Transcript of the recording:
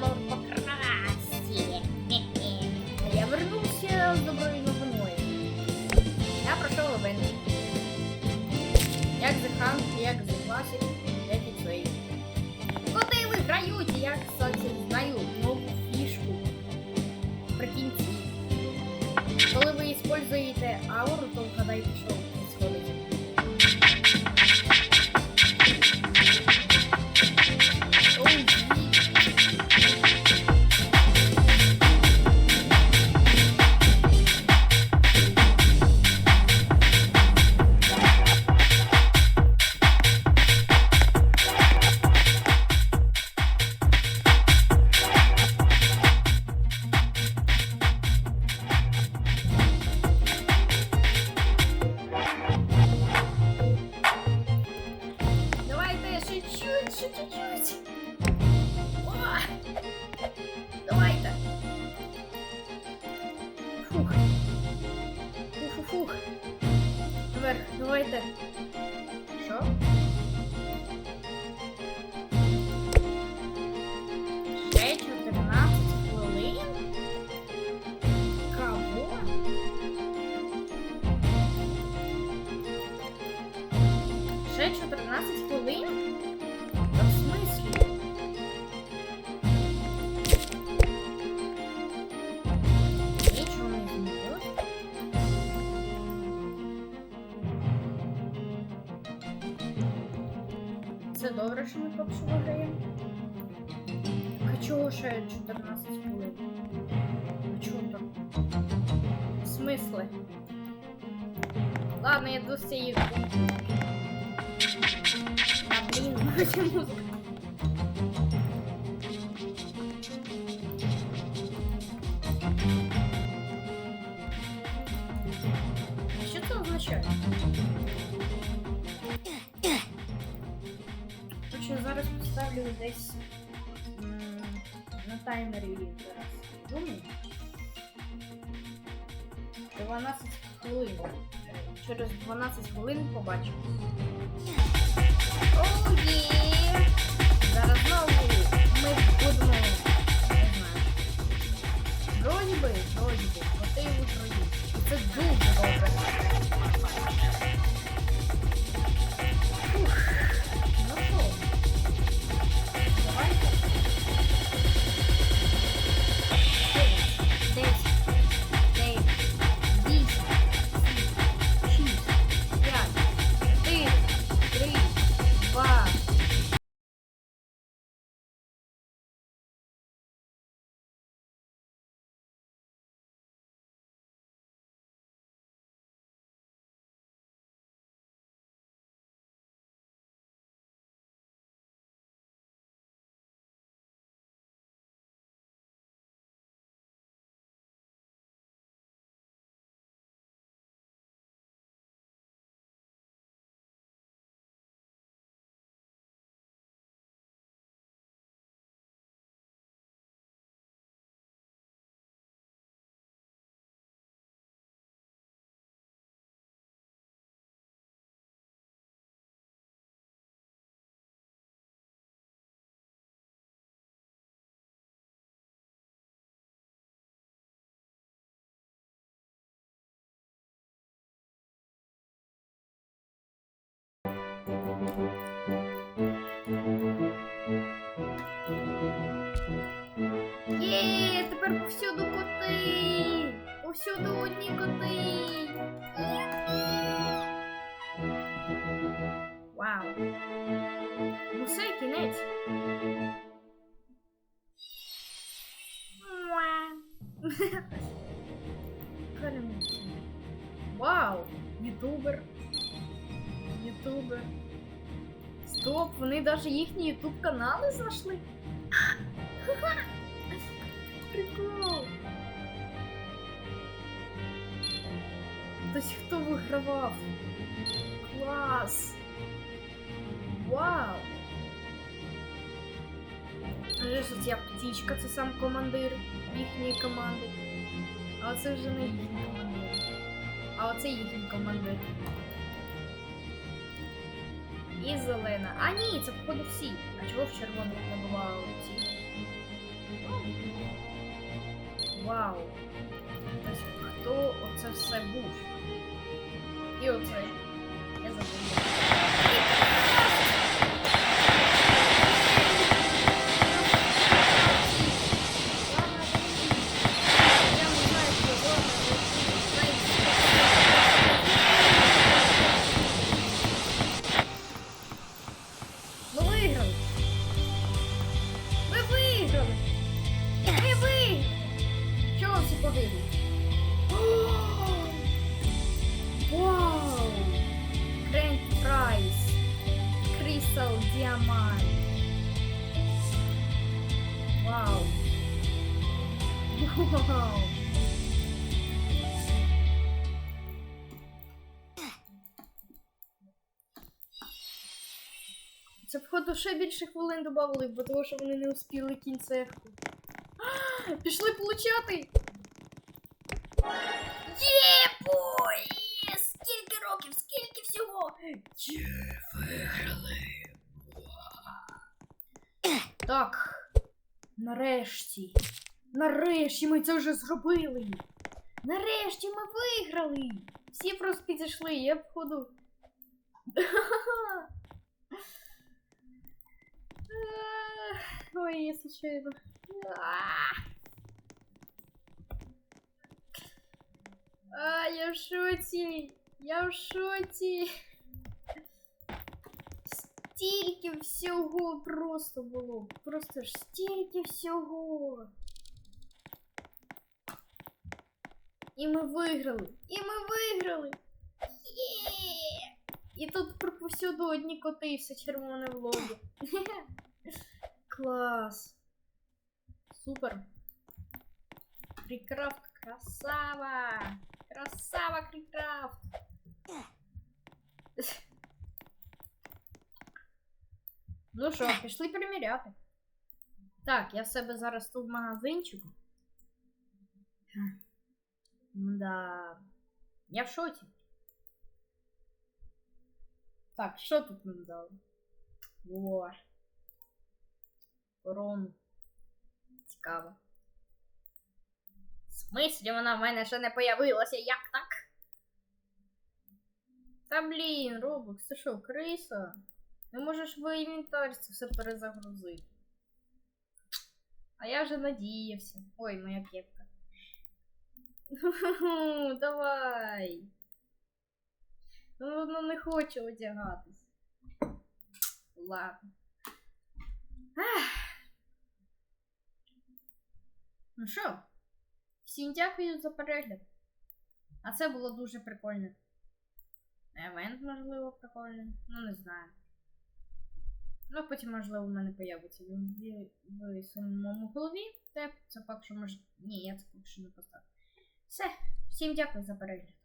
покрасить. А я вернулся с доброй новиной. Я прошел ивент. Як Hunt, як Classic, як і цей. Коти виграють, я, кстати, знаю нову фішку. Прикиньте. Коли ви используєте ауру, то вгадайте, що добре, що ми що виграємо. А чого ще 14 хвилин? А так? В? Ладно, я до цієї а, моя музыка. Що це означає? Поставлю десь на таймері зараз. Думаю. 12 хвилин. Через 12 хвилин побачимо. Оу! Зараз знову ми будемо. Не знаю. Вроді би, вроді би, коти виграють. І це дуже добре. Повсюду одні коти. Вау. Ну все, кінець. Вау! Ютубер. Ютубер. Стоп, вони навіть їхні ютуб канали знайшли. Прикол. Хтось хто вигравав. Клас. Вау. Вже ж ця птічка, це сам командир їхньої команди. А оце вже не їхній командир. А оце їхній командир. І зелена. А ні, це походу всі. А чого в червоних не було ці? Вау. Ось Хто оце все був? І оце. Я забула. О! Вау! Гранд прайс! Крисал діамант! Вау! Вау! Це, походу, ще більше хвилин додавали, бо того, що вони не успіли кінцевку. Пішли получати! Є! Скільки років, скільки всього! Так. Нарешті. Нарешті ми це вже зробили. Нарешті ми виграли. Всі просто підійшли, я походу. Ех, Ой, я случайно. А. А, я в шоці. Я в шоці. Стільки всього просто було. Просто ж стільки всього. І ми виграли. І ми виграли. Є! І тут повсюду одні коти і все червоне в лобі. Клас. Супер. Крикрафт красава. Красава Крикрафт. Ну що, пішли приміряти. Так, я в себе зараз тут в магазинчику. Да. Я в шоці. Так, що тут нам дали? О. Корону. Цікаво. Смислі вона в мене ще не появилася, як так? Та блін, Роблокс, ти що, криса? Не можеш в інвентар це все перезагрузити. А я вже надіявся. Ой, моя кепка. Давай. Ну, воно не хоче одягатись. Ладно. Ах. Ну що, всім дякую за перегляд. А це було дуже прикольно. Евент, можливо, прикольний. Ну, не знаю. Ну, потім, можливо, в мене появиться він в, самому голові. Це, це поки що може. Ні, я це поки що не поставлю. Все, всім дякую за перегляд.